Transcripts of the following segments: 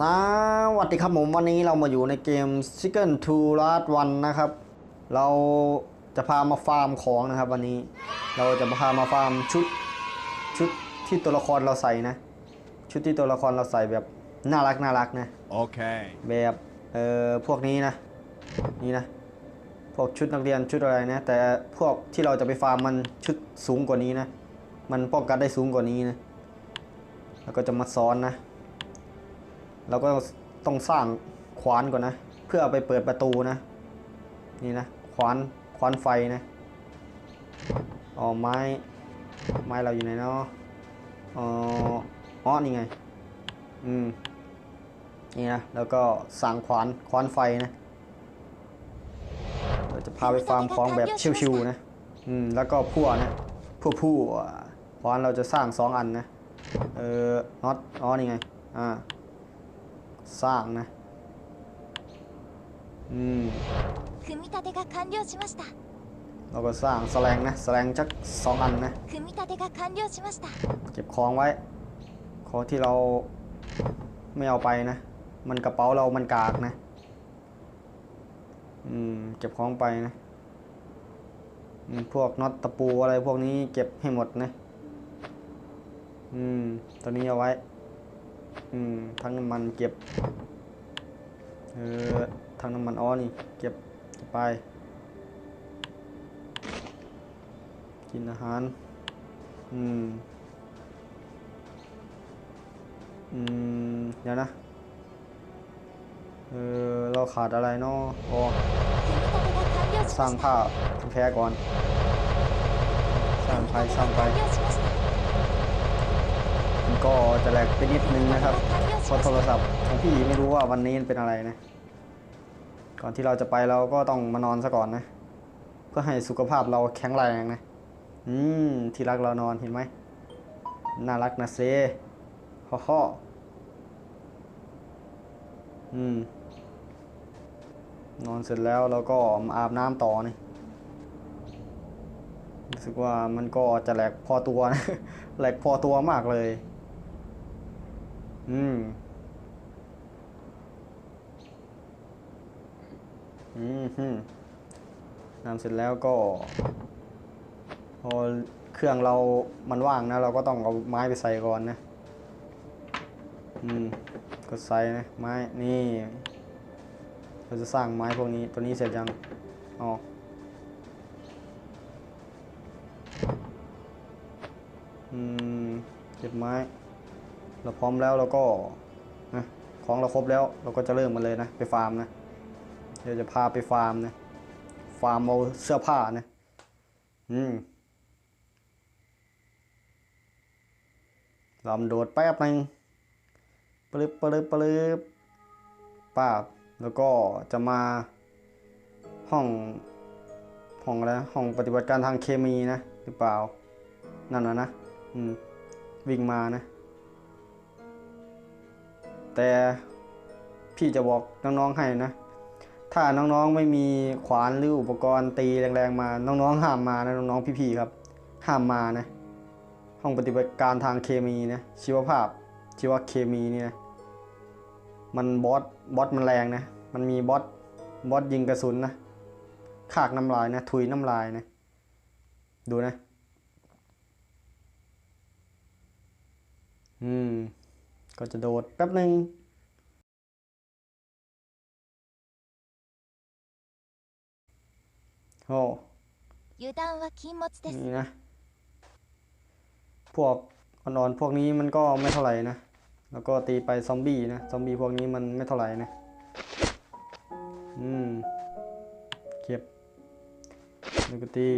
สวัสดีครับผมวันนี้เรามาอยู่ในเกม s i g n to Last One นะครับ เราจะพามาฟาร์มของนะครับ วันนี้ เราจะพามาฟาร์มชุดชุดที่ตัวละครเราใส่นะ ชุดที่ตัวละครเราใส่แบบน่ารักน่ารักนะ Okay. แบบเอ่อพวกนี้นะนี่นะพวกชุดนักเรียนชุดอะไรนะ แต่พวกที่เราจะไปฟาร์มมันชุดสูงกว่านี้นะ มันป้องกันได้สูงกว่านี้นะแล้วก็จะมาซ้อนนะ เราก็ต้องสร้างขวานก่อนนะ เพื่อเอาไปเปิดประตูนะ นี่นะขวานขวานไฟนะอ๋อไม้ไม้เราอยู่ไหนเนาะอ๋ออ๋อนี่ไง อืมนี่นะแล้วก็สั่งขวานขวานไฟนะเราจะพาไปฟาร์มของแบบชิวๆนะอืมแล้วก็พั่วนะพั่วพั่วขวานเราจะสร้างสองอันนะเออน็อตอ๋อนี่ไงอ่า สร้างนะ อืมเราก็สร้างแสลงนะแสลงชักสองอันนะเก็บของไว้ ของที่เราไม่เอาไปนะ มันกระเป๋าเรามันกากนะ อืม เก็บของไปนะ พวกน็อตตะปูอะไรพวกนี้เก็บให้หมดนะ อืม ตัวนี้เอาไว้ อืมทั้งน้ำมันเก็บ เออทั้งน้ำมันอ้อนี่ เก็บไป กินอาหาร อืม อืม เดี๋ยวนะ เออ เราขาดอะไรเนาะอ๋อสร้างผ้าแพ้ก่อน สร้างไปสร้างไป กไปนิดนึงนะครับเพราะโทรศัพท์ของพี่ไม่รู้ว่าวันนี้เป็นอะไรนะ ก่อนที่เราจะไปเราก็ต้องมานอนซะก่อนนะ เพื่อให้สุขภาพเราแข็งแรงนะ อืม ที่รักเรานอนเห็นไหม น่ารักนะเซ่ฮ่อฮ่อืม นอนเสร็จแล้วเราก็อาบน้ำต่อนี่รู้สึกว่ามันก็จะแหลกพอตัวนะ แหลกพอตัวมากเลย อืม อืมฮึนำเสร็จแล้วก็ พอเครื่องเรามันว่างนะ เราก็ต้องเอาไม้ไปใส่ก่อนนะ อืม ก็ใส่นะไม้นี่ เราจะสร้างไม้พวกนี้ตัวนี้เสร็จยังอ๋ออืมเก็บไม้ เราพร้อมแล้วเราก็นะของเราครบแล้วเราก็จะเริ่มมันเลยนะ ไปฟาร์มนะ เดี๋ยวจะพาไปฟาร์มนะ ฟาร์มเอาเสื้อผ้านะ อืมลำโดดแป๊บนึงปลึบปลึบปลึบป้าบแล้วก็จะมาห้องห้องอะไรห้องปฏิบัติการทางเคมีนะ หรือเปล่า นั่นนะนะ อืม วิ่งมานะ แต่พี่จะบอกน้องๆให้นะ ถ้าน้องๆไม่มีขวานหรืออุปกรณ์ตีแรงๆมา น้องๆห้ามมานะน้องๆพี่ๆครับ ห้ามมานะ ห้องปฏิบัติการทางเคมีนะชีวภาพชีวเคมีนี่นะมันบอสบอสมันแรงนะ มันมีบอสบอสยิงกระสุนนะขากน้ำลายนะ ถุยน้ำลายนะ ดูนะ อืม ก็จะโดดแป๊บหนึ่งโอนี่นะ พวกอ่อนพวกนี้มันก็ไม่เท่าไหร่นะ แล้วก็ตีไปซอมบี้นะ ซอมบี้พวกนี้มันไม่เท่าไหร่นะ อืม เก็บแล้วก็ตี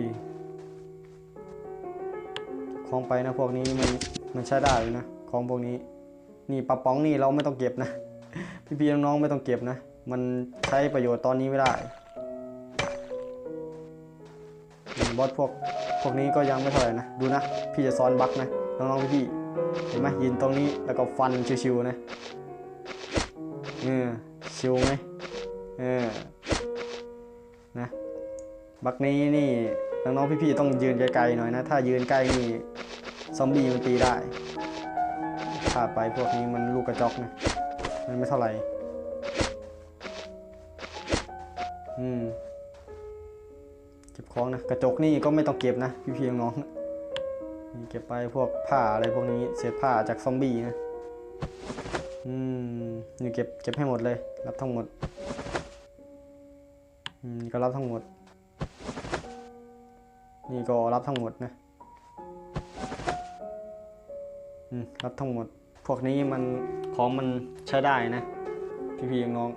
ของไปนะพวกนี้มันมันใช้ได้เลยนะ ของพวกนี้ นี่ปลาป๋องนี่เราไม่ต้องเก็บนะ พี่ๆน้องๆไม่ต้องเก็บนะ มันใช้ประโยชน์ตอนนี้ไม่ได้บอสพวกพวกนี้ก็ยังไม่เท่าไหร่นะ ดูนะ พี่จะซ้อนบักนะน้องๆพี่ๆเห็นไหมยืนตรงนี้แล้วก็ฟันชิวๆนะเออชิวไหมเออนะบักนี้นี่น้องๆพี่ๆต้องยืนไกลๆหน่อยนะ ถ้ายืนใกล้นี่ซอมบี้มันตีได้ ถ้าไปพวกนี้มันลูกกระจอกนะ มันไม่เท่าไหร่ อืม เก็บของนะ กระจกนี่ก็ไม่ต้องเก็บนะ พี่พี่ๆน้องๆนี่เก็บไปพวกผ้าอะไรพวกนี้ เศษผ้าจากซอมบี้นะ อืมนี่เก็บเก็บให้หมดเลย รับทั้งหมด อืมก็รับทั้งหมด นี่ก็รับทั้งหมดนะอืมรับทั้งหมด พวกนี้มันของมันใช้ได้นะ พี่พี่น้อง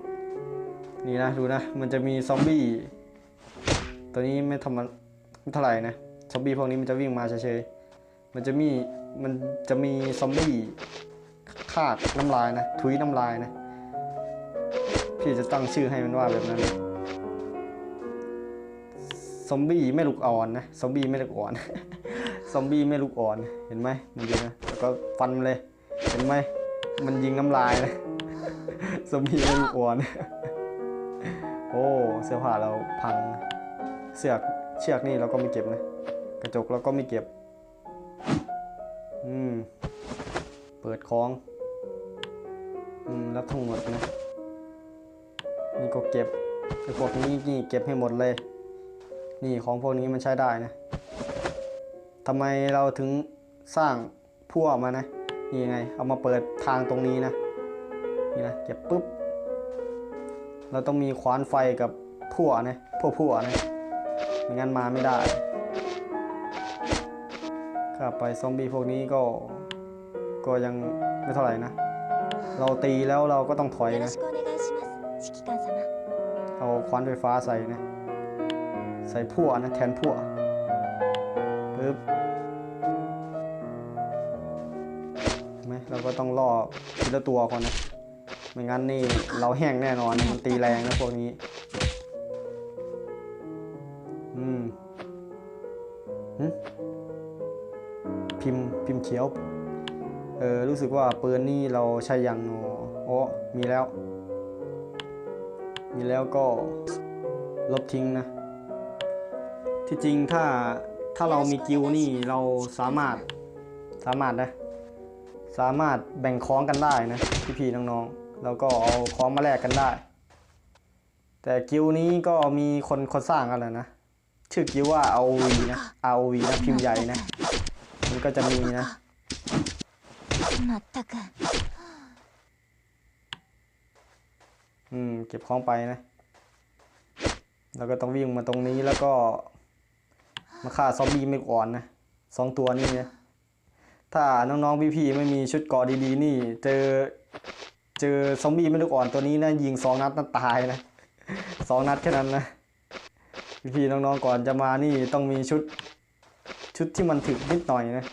นี่นะดูนะ มันจะมีซอมบี้ตัวนี้ไม่ทำมันไม่เท่าไหร่นะซอมบี้พวกนี้มันจะวิ่งมาเฉยๆมันจะมีมันจะมีซอมบี้คาดน้ำลายนะทุยน้ำลายนะพี่จะตั้งชื่อให้มันว่าแบบนั้นซอมบี้ไม่ลูกอ่อนนะซอมบี้ไม่ลูกอ่อนซอมบี้ไม่ลูกอ่อนเห็นไหมมันยิงนะแล้วก็ฟันมันเลย เห็นไหม มันยิงน้ำลายนะซอมบี้ไม่ลูกอ่อนโอ้เสื้อผ้าเราพัง เสือกเชือกนี่เราก็ไม่เก็บนะ กระจกเราก็ไม่เก็บ อืม เปิดคล้อง อืมรับทั้งหมดนะ นี่ก็เก็บไอ้พวกนี้นี่เก็บให้หมดเลย นี่ของพวกนี้มันใช้ได้นะทำไมเราถึงสร้างพั่วมานะ นี่ยังไง เอามาเปิดทางตรงนี้นะ นี่นะ เก็บปุ๊บ เราต้องมีขวานไฟกับพั่วนะพวกพั่วนะ ไม่งั้นมาไม่ได้ข้าไปซอมบี้พวกนี้ก็ ก็ยังไม่เท่าไหร่นะ เราตีแล้วเราก็ต้องถอยนะเอาควานไฟฟ้าใส่นะ ใส่พั่วนะแทนพั่ว ต้องล่อทีละตัวก่อนนะ ไม่งั้นนี่เราแห้งแน่นอนมันตีแรงนะพวกนี้ อืมหึพิมพิมเขียว เออ รู้สึกว่าปืนนี่เราใช้ยังเนอะอ๋อมีแล้ว มีแล้วก็ลบทิ้งนะ ที่จริงถ้าถ้าเรามีกิลด์นี่เราสามารถสามารถนะ สามารถแบ่งคล้องกันได้นะพี่พีน้องๆ แล้วก็เอาคล้องมาแลกกันได้ แต่กิวนี้ก็มีคนคนสร้างกันแล้วนะ ชื่อกิวว่า ROV นะ ROV นะพิมพ์ใหญ่นะ มันก็จะมีนะอืมเก็บคล้องไปนะ แล้วก็ต้องวิ่งมาตรงนี้แล้วก็มาฆ่าซอมบี้ไม่ก่อนนะสองตัวนี้นะ ถ้าน้องๆพี่ๆไม่มีชุดเกราะดีๆ นี่ เจอเจอซอมบี้ไม่ลูกอ่อนตัวนี้นะยิงสองนัดนั้นตายนะสองนัดแค่นั้นนะพี่ๆน้องๆก่อนจะมานี่ต้องมีชุดชุดที่มันถึกนิดหน่อยนะ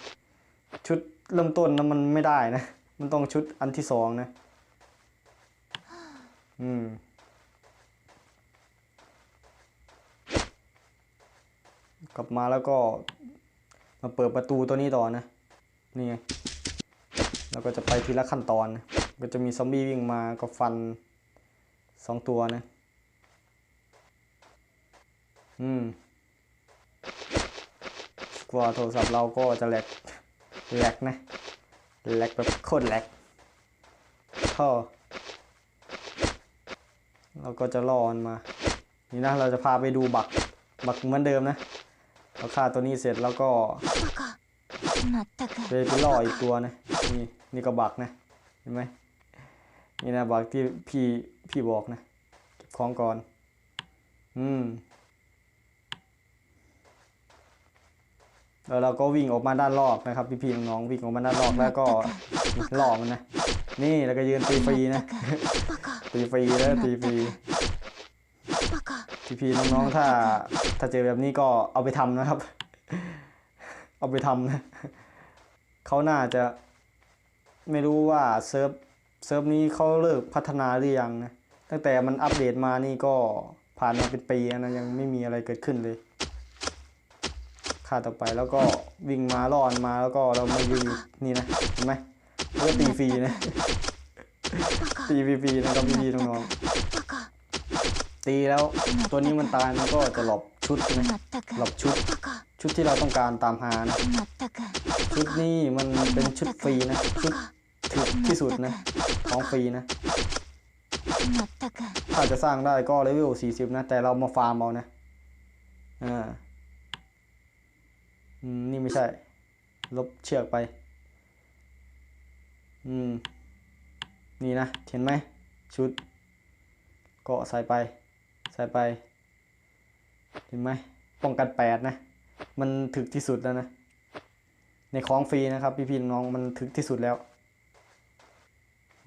ชุดเริ่มต้นนะมันไม่ได้นะ มันต้องชุดอันที่สองนะ อืมกลับมาแล้วก็มาเปิดประตูตัวนี้ต่อนะ นี่ไงแล้วก็จะไปทีละขั้นตอนนะก็จะมีซอมบี้วิ่งมาก็ฟันสองตัวนะ อืมกว่าโทรศัพท์เราก็จะแหลกแหลกนะแหลกแบบโคตรแหลกท่อเราก็จะล่อมันมา นี่นะเราจะพาไปดูบัก บักเหมือนเดิมนะเราฆ่าตัวนี้เสร็จแล้วก็ まったく ไปไปล่ออีกตัวนะ นี่ นี่ก็บักนะ เห็นไหม นี่นะบักที่พี่พี่บอกนะ เก็บของก่อน อืม แล้วเราก็วิ่งออกมาด้านนอกนะครับ พี่ๆน้องๆวิ่งออกมาด้านนอกแล้วก็ล่อมันนะ นี่แล้วก็ยืนตีฟรีนะ バカ ตีฟรีแล้วตีฟรี バカ พี่พี่ๆน้องๆ ถ้าถ้าเจอแบบนี้ก็เอาไปทำนะครับ เอาไปทำนะเขาน่าจะไม่รู้ว่าเซิร์ฟเซิร์ฟนี้เขาเลิกพัฒนาหรือยังนะตั้งแต่มันอัปเดตมานี่ก็ผ่านมาเป็นปีนะยังไม่มีอะไรเกิดขึ้นเลยค่าต่อไปแล้วก็วิ่งมาล่อนมาแล้วก็เรามายืนนี่นะเห็นไหมเพื่อตีฟรีนะตีฟรีๆนะครับพี่น้องตีแล้วตัวนี้มันตายมันก็จะหลบชุดนะหลบชุด ชุดที่เราต้องการตามหานะชุดนี้มันเป็นชุดฟรีนะชุดถูกที่สุดนะของฟรีนะถ้าจะสร้างได้ก็เลเวล40 นะ แต่เรามาฟาร์มเอานะอ่าอืมนี่ไม่ใช่ ลบเชือกไป อืม นี่นะ เห็นไหม ชุด ก็ใส่ไป ใส่ไป เห็นไหม ป้องกันแปดนะ มันถึกที่สุดแล้วนะ ในคลองฟรีนะครับ พี่พี่น้องมันถึกที่สุดแล้ว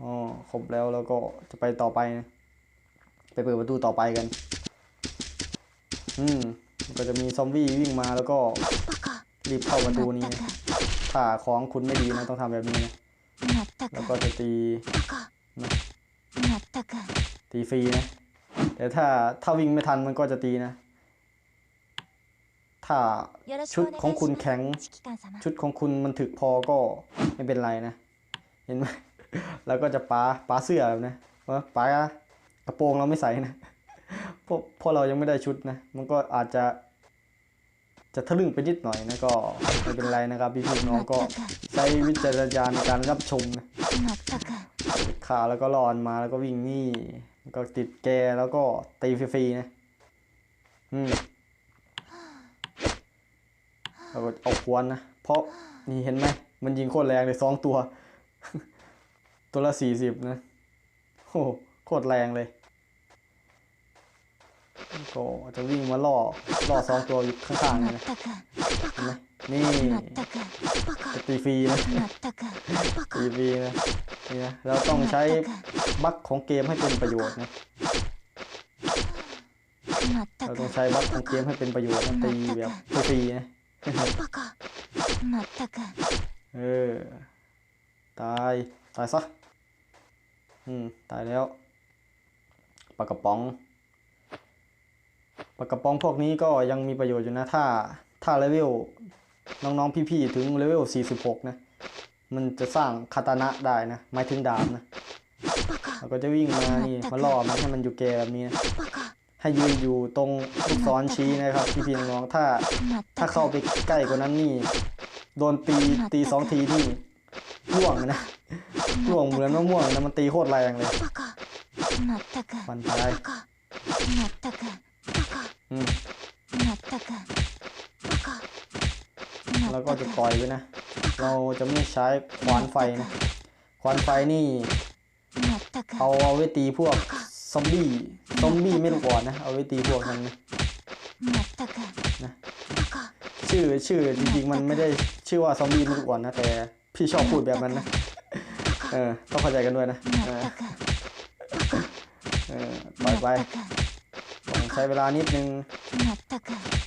อ๋อครบแล้วแล้วก็จะไปต่อไปนะไปเปิดประตูต่อไปกัน อืม ก็จะมีซอมบี้วิ่งมาแล้วก็รีบเข้าประตูนี้ ถ้าของคุณไม่ดีนะต้องทำแบบนี้นะแล้วก็จะตีนะตีฟรีนะ แต่ถ้าถ้าวิ่งไม่ทันมันก็จะตีนะ ถ้าชุดของคุณแข็ง ชุดของคุณมันถึกพอก็ไม่เป็นไรนะ เห็นไหมแล้วก็จะปาปาเสื้อแบบนะว่าปากระโปรงเราไม่ใส่นะเพราะพราะเรายังไม่ได้ชุดนะ มันก็อาจจะ จะทะลึ่งไปนิดหน่อยนะก็ไม่เป็นไรนะครับพี่พี่น้องก็ใช้วิจารณญาณในการรับชมนะขาแล้วก็รอนมาแล้วก็วิ่งนี่ ก็ติดแกแล้วก็ตีฟรีๆนะ อืม เราก็เอาควนนะ เพราะนี่เห็นไหม มันยิงโคตรแรงเลยสองตัว ตัวละสี่สิบนะ โอ้โคตรแรงเลยก็จะวิ่งมาล่อ ล่อสองตัวอยู่ข้างๆเลยนะเนะนี่ตีฟรีนะตีฟรีนะนี่นะเราต้องใช้บัคของเกมให้เป็นประโยชน์นะเราต้องใช้บัคของเกมให้เป็นประโยชน์ตีแบบฟรีนะ บกมาตะกะเออ ตาย ตายซะ อืม ตายแล้วปากกระป๋องปากกระป๋องพวกนี้ก็ยังมีประโยชน์อยู่นะ ถ้า ถ้าเลเวลน้องๆพี่ๆถึงเลเวล 46 นะ มันจะสร้างคาตานะได้นะไมาถึงดาบนะเราก็จะวิ่งมานี่มาล่อมันให้มันอยู่แกแบบนี้นะ ให้ยืนอยู่ตรงลูกศรชี้นะครับพี่พี่น้องถ้าถ้าเข้าไปใกล้กว่านั้นนี่ โดนตีตีสองทีนี่ร่วงนะร่วงเหมือนมะม่วงนะมันตีโคตรแรงเลยมันตายแล้วก็จะปล่อยไว้นะ เราจะไม่ใช้ควานไฟนะควานไฟนี่เอาเอาไว้ตีพวก อมบี้ซอมบี้ไม่ต้องอ่อนนะ เอาไว้ตีพวกนั้นนะชื่อชื่อจริงๆมันไม่ได้ชื่อว่าซอมบี้ไม่ต้องอ่อนนะ แต่พี่ชอบพูดแบบนั้นนะเออต้องเข้าใจกันด้วยนะเออปล่อยไปใช้เวลานิดนึง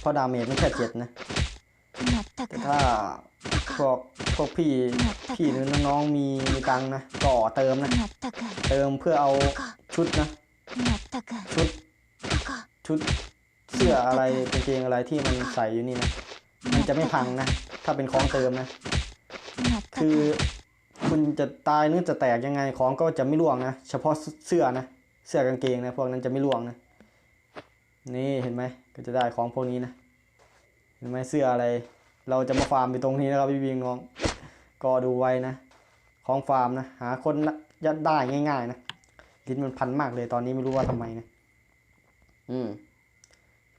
เพราะดาเมจมันแค่เจ็ดนะถ้าพวกพวกพี่พี่หรือน้องๆมีมีตังนะก่อเติมนะ เติมเพื่อเอาชุดนะ まったく ชุด バカ ชุดเสื้ออะไรกางเกงอะไรที่มันใส่อยู่นี่นะ มันจะไม่พังนะ ถ้าเป็นของเติมนะ まった คือ く คุณจะตายหรือจะแตกยังไงของก็จะไม่ร่วงนะ เฉพาะเสื้อนะ เสื้อกางเกงนะ พวกนั้นจะไม่ร่วงนะ นี่เห็นไหมก็จะได้ของพวกนี้นะ เห็นไหมเสื้ออะไร เราจะมาฟาร์มอยู่ตรงนี้นะครับพี่บิงน้อง ก็ดูไว้นะ ของฟาร์มนะ หาคนนะยัดได้ง่ายๆนะ ลิ้นมันพันมากเลยตอนนี้ไม่รู้ว่าทำไมนะ อืม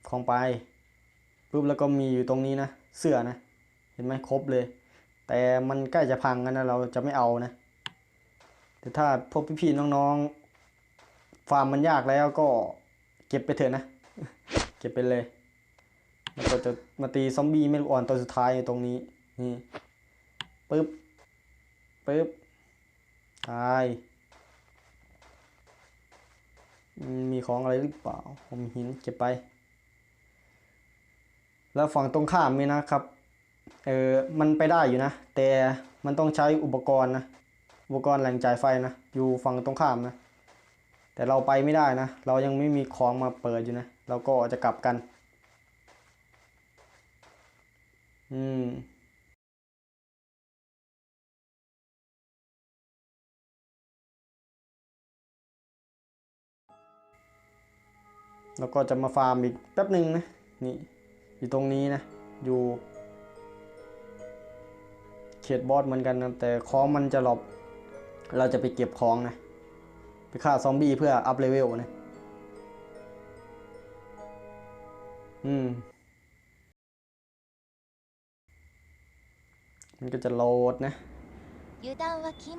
ของไปปุ๊บแล้วก็มีอยู่ตรงนี้นะ เสื้อนะ เห็นไหมครบเลย แต่มันใกล้จะพังกันนะเราจะไม่เอานะ แต่ถ้าพวกพี่ๆน้องๆ ฟาร์มมันยากแล้วก็เก็บไปเถอะนะ เก็บไปเลยแล้วก็จะมาตีซอมบี้เม็ดอ่อนตัวสุดท้ายอยู่ตรงนี้ นี่ปึ๊บปึ๊บตายอื มีของอะไรหรือเปล่า ผมหินเก็บไป แล้วฝั่งตรงข้ามนี่นะครับ เออมันไปได้อยู่นะ แต่มันต้องใช้อุปกรณ์นะ อุปกรณ์แหล่งจ่ายไฟนะ อยู่ฝั่งตรงข้ามนะ แต่เราไปไม่ได้นะ เรายังไม่มีของมาเปิดอยู่นะ เราก็จะกลับกัน อืม แล้วก็จะมาฟาร์มอีกแป๊บหนึ่งนะนี่อยู่ตรงนี้นะอยู่ เขตบอสเหมือนกันนะแต่ของมันจะหลบเราจะไปเก็บของนะไปฆ่าซอมบี้เพื่ออัพเลเวลนะอืมมันก็จะโหลดนะ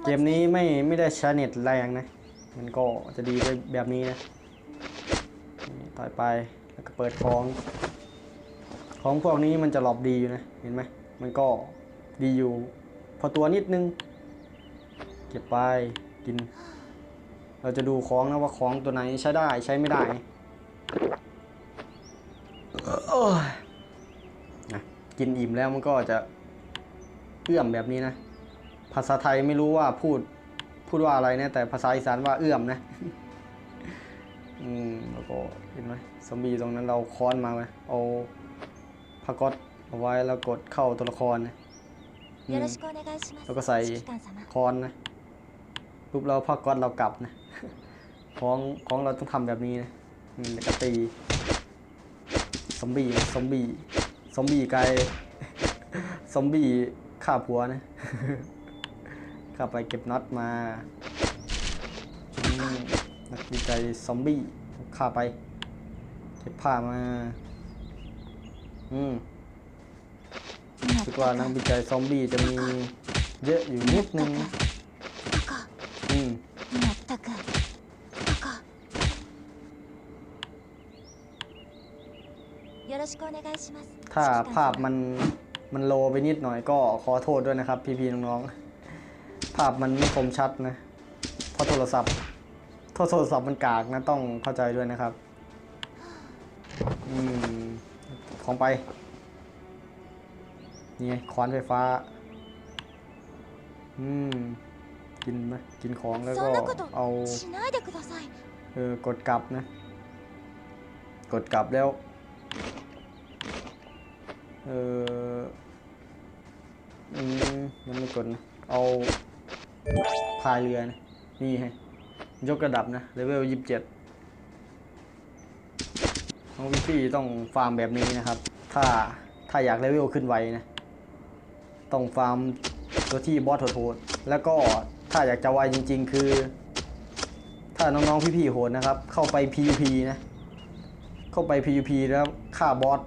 เกมนี้ไม่ไม่ได้ชาเน็ตแรงนะ มันก็จะดีไปแบบนี้นะ ต่อยไปแล้วก็เปิดของของพวกนี้มันจะหลบดีอยู่นะเห็นไหมมันก็ดีอยู่ พอตัวนิดนึง เก็บไปกิน เราจะดูของนะว่าของตัวไหนใช้ได้ใช้ไม่ได้นะกินอิ่มแล้วมันก็จะเอื้อมแบบนี้นะ ภาษาไทยไม่รู้ว่าพูดพูดว่าอะไรนะแต่ภาษาอีสานว่าเอื้อมนะ อืมแล้วก็เห็นไหมซอมบี้ตรงนั้นเราค้อนมาไหมเอาพาก๊อตเอาไว้แล้วกดเข้าตัวละครนะแล้วก็ใส่คอนนะปุ๊บเราพาก๊อตเรากลับนะของของเราต้องทำแบบนี้นะแล้วก็ตีซอมบี้ซอมบี้ซอมบี้กายซอมบี้ฆ่าผัวนะขับไปเก็บน็อตมา นักบินใจซอมบี้ฆ่าไปเก็บผ้ามา อืมคิดว่านักบินใจซอมบี้จะมีเยอะอยู่นิดนึงอืมถ้าภาพมันมันโลไปนิดหน่อยก็ขอโทษด้วยนะครับ พี่ๆน้องๆ ภาพมันไม่คมชัดนะเพราะโทรศัพท์ โทษโรศัพท์มันกากนะต้องเข้าใจด้วยนะครับอืมของไป นี่ไงค้อนไฟฟ้า อืม กินไหมกินของแล้วก็เอาเออกดกลับนะ กดกลับแล้ว เอออืมมันไม่กดนะเอาพายเรือนะนี่ไง ยกระดับนะเลเวลยี่สิบเจ็ดน้องวิฟี่ต้องฟาร์มแบบนี้นะครับ ถ้าถ้าอยากเลเวลขึ้นไวนะต้องฟาร์มตัวที่บอสโหดๆแล้วก็ถ้าอยากจะไวจริง ๆ คือ ถ้าน้องๆพี่ๆโหดนะครับ เข้าไป PVP นะ เข้าไป PVP แล้วฆ่าบอส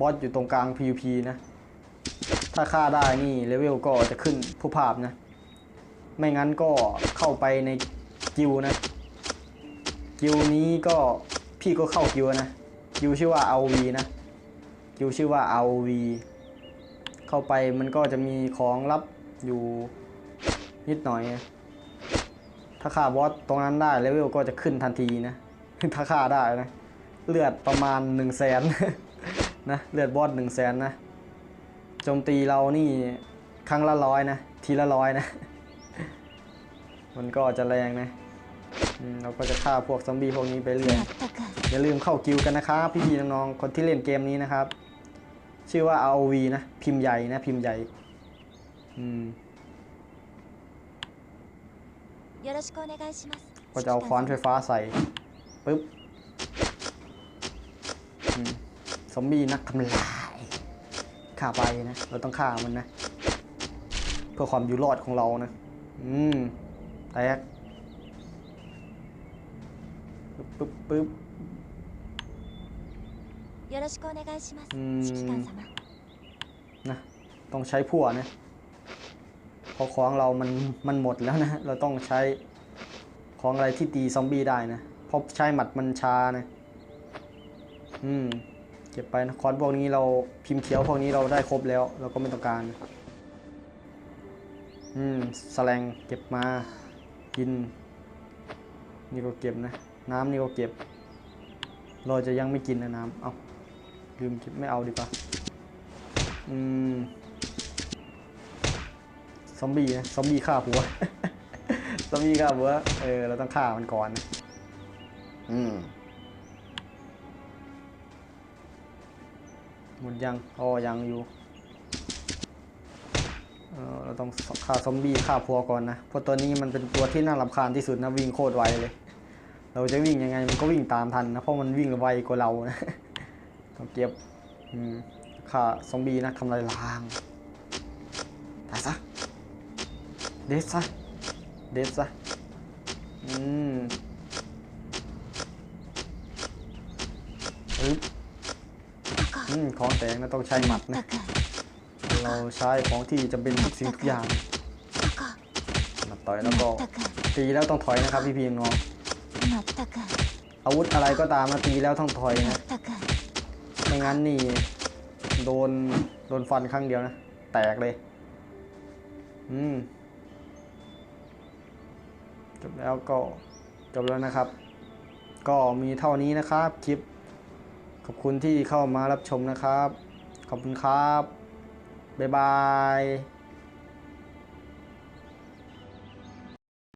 บอสอยู่ตรงกลาง PVP นะ ถ้าฆ่าได้นี่เลเวลก็จะขึ้นผู้ภาพนะ ไม่งั้นก็เข้าไปใน กิลด์นะกิลด์นี้ก็พี่ก็เข้ากิลด์นะกิลด์ชื่อว่า RV นะกิลด์ชื่อว่า RV เข้าไปมันก็จะมีของลับอยู่นิดหน่อยนะถ้าฆ่าบอสตรงนั้นได้เลเวลก็จะขึ้นทันทีนะถ้าฆ่าได้นะ เลือดประมาณ1นึ่งแสนนะเลือดบอสหนึ่งแสนนะโจมตีเรานี่ครั้งละร้อยนะ ทีละร้อยนะ มันก็จะแรงนะ เราก็จะฆ่าพวกซอมบี้พวกนี้ไปเรื่อยอย่าลืมเข้ากิลกันนะครับพี่ๆน้องๆคนที่เล่นเกมนี้นะครับ ชื่อว่า ROV นะพิมพ์ใหญ่นะพิมพ์ใหญ่ก็จะเอาค้อนไฟฟ้าใส่ปึ๊บซอมบี้นักทำลายฆ่าไปนะ เราต้องฆ่ามันนะ เพื่อความอยู่รอดของเรานะ อืมแตก ปึ๊บปึ๊บอืมนะต้องใช้ผัวนะพอของเรามันมันหมดแล้วนะ เราต้องใช้ของอะไรที่ตีซอมบี้ได้นะเพราะใช้หมัดมันชานะอืมเก็บไปนะคอนพวกนี้เราพิมพ์เขียวพวกนี้เราได้ครบแล้ว เราก็ไม่ต้องการอืมสแลงเก็บมากิน นี่ก็เก็บนะ น้ำนี่ก็เก็บ เราจะยังไม่กินนะน้ำเอาลืมเก็บไม่เอาดีกว่า อืม ซอมบี้นะ ซอมบี้ฆ่าผัว ซอมบี้ฆ่าผัว เออ เราต้องฆ่ามันก่อนนะ อืมหมดยังอ๋อยังอยู่เออเราต้องฆ่าซอมบี้ฆ่าพัวก่อนนะ เพราะตัวนี้มันเป็นตัวที่น่ารำคาญที่สุดนะ วิ่งโคตรไวเลย เราจะวิ่งยังไงมันก็วิ่งตามทันนะเพราะมันวิ่งไวกว่าเรานะต้องเก็บค่าซอมบี้นะทำลายล้างตายซะเดซซะเดซซะอืมอึ๊บอืมของแตงนะต้องใช้หมัดนะเราใช้ของที่จะเป็นทุกสิ่งทุกอย่างมาต่อยแล้วก็ตีแล้วต้องถอยนะครับพี่พีน้อง อาวุธอะไรก็ตามมาตีแล้วต้องถอยนะไม่งั้นนี่โดนโดนฟันครั้งเดียวนะ แตกเลย อืมจบแล้วก็จบแล้วนะครับ ก็มีเท่านี้นะครับ คลิป ขอบคุณที่เข้ามารับชมนะครับ ขอบคุณครับ บ๊ายบาย